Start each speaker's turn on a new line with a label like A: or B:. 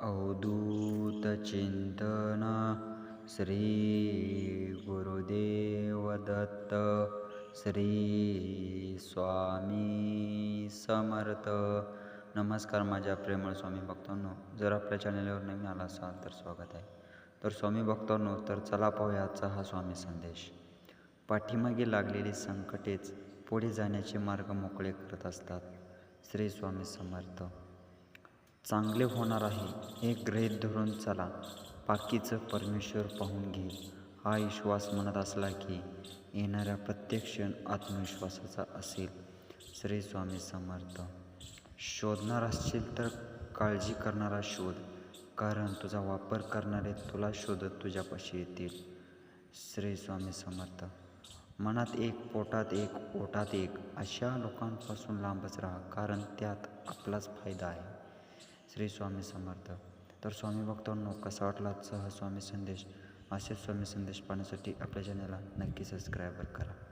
A: अवधूत चिंतन श्री गुरुदेव दत्त श्री स्वामी समर्थ। नमस्कार माझ्या प्रेमळ स्वामी भक्तांनो जर आपल्या चॅनलवर नवीन आला असाल तर स्वागत आहे. तर स्वामी भक्तांनो तर चला पाहूया आजचा हा स्वामी संदेश. पाठीमागे लागलेली संकटेच पुढे जाण्याचे मार्ग मोकळे करत असतात श्री स्वामी समर्थ. चांगले होणार आहे. हे गृहीत धरून चला. बाकीचं परमेश्वर पाहून घे हा विश्वास मनात असला की येणाऱ्या प्रत्येक क्षण आत्मविश्वासाचा असेल. श्री स्वामी समर्थ. शोधणार असशील तर काळजी करणारा शोध. कारण तुझा वापर करणारे तुला शोधत तुझ्यापाशी येतील. श्री स्वामी समर्थ. मनात एक पोटात एक ओटात एक अशा लोकांपासून लांबच राहा. कारण त्यात आपलाच फायदा आहे. श्री स्वामी समर्थ. तर स्वामी भक्तांनो कसा वाटला आजचा हा स्वामी संदेश? असेच स्वामी संदेश पाहण्यासाठी आपल्या चॅनलला नक्की सबस्क्राईबर करा.